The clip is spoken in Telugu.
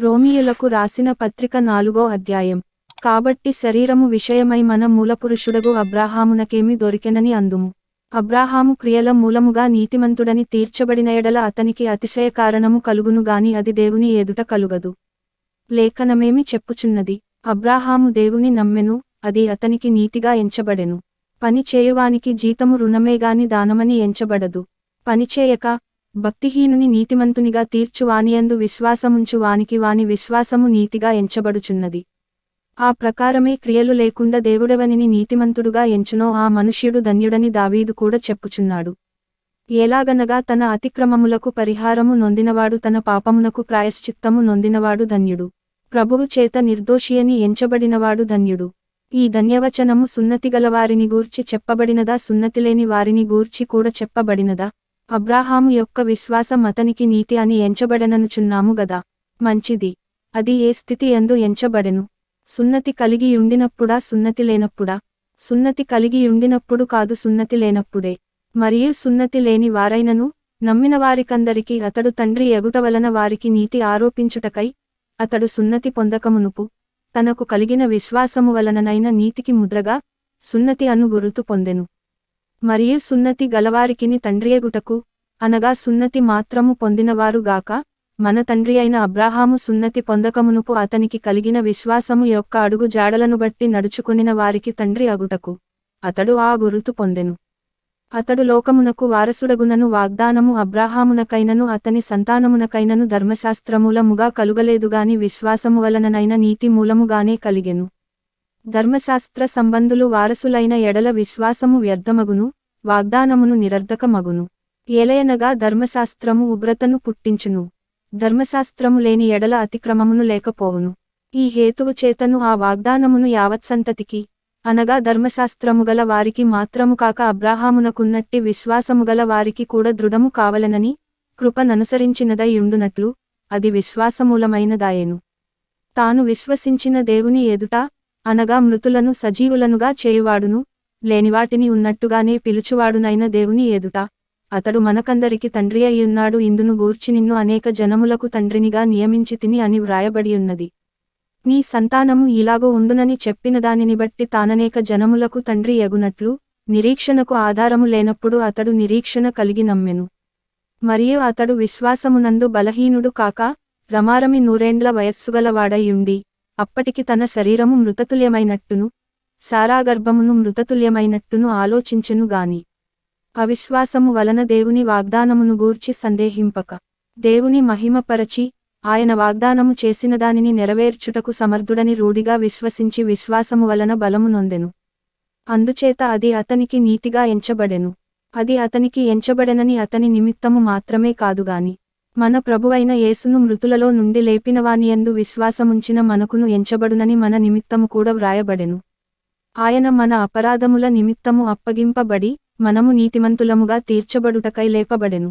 రోమియులకు రాసిన పత్రిక నాలుగో అధ్యాయం. కాబట్టి శరీరము విషయమై మన మూలపురుషుడగు అబ్రాహామునకేమి దొరికెనని అందుము. అబ్రాహాము క్రియల మూలముగా నీతిమంతుడని తీర్చబడిన ఎడల అతనికి అతిశయ కారణము కలుగును గాని అది దేవుని ఎదుట కలుగదు. లేఖనమేమి చెప్పుచున్నది? అబ్రాహాము దేవుని నమ్మెను అది అతనికి నీతిగా ఎంచబడెను. పని చేయువానికి జీతము రుణమే గాని దానమని ఎంచబడదు. పనిచేయక భక్తిహీనుని నీతిమంతునిగా తీర్చు వానియందు విశ్వాసముంచు వానికి వాని విశ్వాసము నీతిగా ఎంచబడుచున్నది. ఆ ప్రకారమే క్రియలు లేకుండా దేవుడెవనిని నీతిమంతుడుగా ఎంచునో ఆ మనుష్యుడు ధన్యుడని దావీదు కూడా చెప్పుచున్నాడు. ఎలాగనగా తన అతిక్రమములకు పరిహారము నొందినవాడు తన పాపమునకు ప్రాయశ్చిత్తము నొందినవాడు ధన్యుడు. ప్రభువు చేత నిర్దోషియని ఎంచబడినవాడు ధన్యుడు. ఈ ధన్యవచనము సున్నతిగలవారిని గూర్చి చెప్పబడినదా సున్నతిలేని వారిని గూర్చి కూడా చెప్పబడినదా? అబ్రాహాము యొక్క విశ్వాసం అతనికి నీతి అని ఎంచబడననుచున్నాము గదా. మంచిది. అది ఏ స్థితి ఎందు ఎంచబడెను? సున్నతి కలిగి ఉండినప్పుడా సున్నతి లేనప్పుడా? సున్నతి కలిగి ఉండినప్పుడు కాదు సున్నతి లేనప్పుడే. మరియు సున్నతి లేని వారైనను నమ్మిన వారికందరికీ అతడు తండ్రి ఎగుట వలన వారికి నీతి ఆరోపించుటకై అతడు సున్నతి పొందకమునుపు తనకు కలిగిన విశ్వాసము వలననైన నీతికి ముద్రగా సున్నతి అను గురుతు పొందెను. మరియు సున్నతి గలవారికిని తండ్రియగుటకు అనగా సున్నతి మాత్రము పొందినవారు గాక మన తండ్రి అయిన అబ్రాహాము సున్నతి పొందకమునుపు అతనికి కలిగిన విశ్వాసము యొక్క అడుగు జాడలను బట్టి నడుచుకునిన వారికి తండ్రి అగుటకు అతడు ఆ గురుతు పొందెను. అతడు లోకమునకు వారసుడగునను వాగ్దానము అబ్రాహామునకైనను అతని సంతానమునకైనను ధర్మశాస్త్రమూలముగా కలుగలేదుగాని విశ్వాసము వలననైన నీతి మూలముగానే కలిగెను. ధర్మశాస్త్ర సంబంధులు వారసులైన ఎడల విశ్వాసము వ్యర్థమగును వాగ్దానమును నిరర్ధకమగును. ఏలయనగా ధర్మశాస్త్రము ఉగ్రతను పుట్టించును. ధర్మశాస్త్రము లేని ఎడల అతిక్రమమును లేకపోవును. ఈ హేతువు చేతను ఆ వాగ్దానమును యావత్సంతతికి అనగా ధర్మశాస్త్రముగల వారికి మాత్రము కాక అబ్రాహామునకున్నట్టి విశ్వాసముగల వారికి కూడా దృఢము కావలనని కృపననుసరించినదై ఉండునట్లు అది విశ్వాసమూలమైనదాయెను తాను విశ్వసించిన దేవుని ఎదుట అనగా మృతులను సజీవులనుగా చేయువాడును లేనివాటిని ఉన్నట్టుగానే పిలుచువాడునైన దేవుని ఎదుట. అతడు మనకందరికి తండ్రి అయ్యున్నాడు ఇందును గూర్చి నిన్ను అనేక జనములకు తండ్రినిగా నియమించి తిని అని వ్రాయబడియున్నది. నీ సంతానము ఇలాగో ఉండునని చెప్పిన దానిని బట్టి తాననేక జనములకు తండ్రి ఎగునట్లు నిరీక్షణకు ఆధారము లేనప్పుడు అతడు నిరీక్షణ కలిగి నమ్మెను. మరియు అతడు విశ్వాసమునందు బలహీనుడు కాక రమారమి నూరేండ్ల వయస్సుగలవాడై ఉండి అప్పటికి తన శరీరము మృతతుల్యమైనట్టును సారాగర్భమును మృతతుల్యమైనట్టును ఆలోచించెను గాని. అవిశ్వాసము వలన దేవుని వాగ్దానమును గూర్చి సందేహింపక. దేవుని మహిమపరచి ఆయన వాగ్దానము చేసిన దానిని నెరవేర్చుటకు సమర్థుడని రూఢిగా విశ్వసించి విశ్వాసము వలన బలము నొందెను. అందుచేత అది అతనికి నీతిగా ఎంచబడెను. అది అతనికి ఎంచబడెనని అతని నిమిత్తము మాత్రమే కాదుగాని మన ప్రభువైన యేసును మృతులలో నుండి లేపినవానియందు విశ్వాసముంచిన మనకును ఎంచబడునని మన నిమిత్తము కూడా వ్రాయబడెను. ఆయన మన అపరాధముల నిమిత్తము అప్పగింపబడి మనము నీతిమంతులముగా తీర్చబడుటకై లేపబడెను.